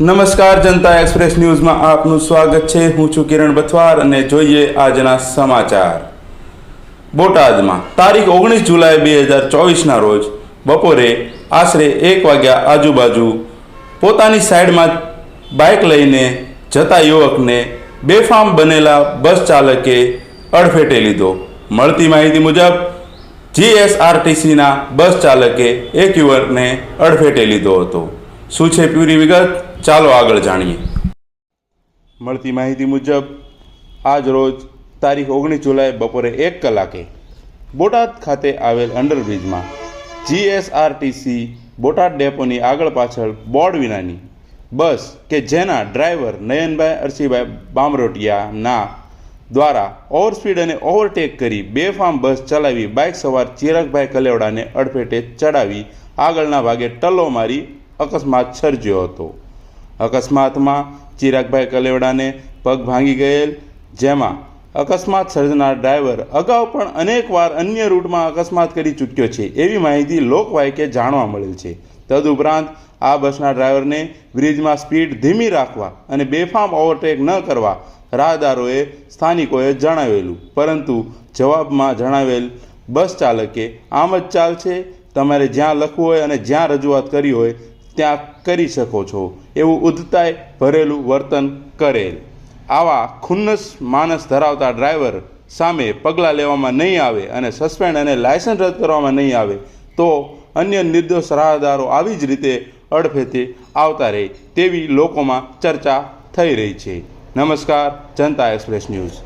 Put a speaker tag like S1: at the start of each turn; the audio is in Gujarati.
S1: નમસ્કાર, જનતા એક્સપ્રેસ ન્યૂઝમાં આપનું સ્વાગત છે. હું છું કિરણ બથવાર અને જોઈએ આજના સમાચાર. બોટાદમાં તારીખ ઓગણીસ જુલાઈ બે હજાર ચોવીસના રોજ બપોરે આશરે એક વાગ્યા આજુબાજુ પોતાની સાઈડમાં બાઇક લઈને જતા યુવકને બેફામ બનેલા બસ ચાલકે અડફેટે લીધો. મળતી માહિતી મુજબ, જીએસઆરટીસીના બસ ચાલકે એક યુવકને અડફેટે લીધો હતો. શું છે પૂરી વિગત? ચાલો આગળ જાણીએ. મળતી માહિતી મુજબ, આજ રોજ તારીખ ઓગણીસ જુલાઈ બપોરે એક કલાકે બોટાદ ખાતે આવેલ અંડરબ્રિજમાં જીએસઆરટીસી બોટાદ ડેપોની આગળ પાછળ બોર્ડ વિનાની બસ કે જેના ડ્રાઈવર નયનભાઈ અરસીભાઈ બામરોટિયાના દ્વારા ઓવરસ્પીડ અને ઓવરટેક કરી બેફામ બસ ચલાવી બાઇક સવાર ચિરાગભાઈ કલેવડાને અડફેટે ચડાવી આગળના ભાગે ટલ્લો મારી અકસ્માત સર્જ્યો હતો. અકસ્માતમાં ચિરાગભાઈ કલેવડાને પગ ભાંગી ગયેલ, જેમાં અકસ્માત સર્જનાર ડ્રાઈવર અગાઉ પણ અનેકવાર અન્ય રૂટમાં અકસ્માત કરી ચૂક્યો છે. એવી માહિતી લોકવાયકે જાણવા મળેલ છે. તદુપરાંત આ બસના ડ્રાઈવરને બ્રિજમાં સ્પીડ ધીમી રાખવા અને બેફામ ઓવરટેક ન કરવા રાહદારોએ સ્થાનિકોએ જણાવેલું. પરંતુ જવાબમાં જણાવેલ, બસ ચાલકે આમ જ ચાલશે. તમારે જ્યાં લખવું હોય અને જ્યાં રજૂઆત કરી હોય ત્યાં કરી શકો છો. એવું ઉદ્ધતાય ભરેલું વર્તન કરેલ. આવા ખુન્નસ માનસ ધરાવતા ડ્રાઈવર સામે પગલાં લેવામાં નહીં આવે અને સસ્પેન્ડ અને લાયસન્સ રદ કરવામાં નહીં આવે, તો અન્ય નિર્દોષ રાહદારો આવી જ રીતે અડફેતે આવતા રહે તેવી લોકોમાં ચર્ચા થઈ રહી છે. નમસ્કાર, જનતા એક્સપ્રેસ ન્યૂઝ.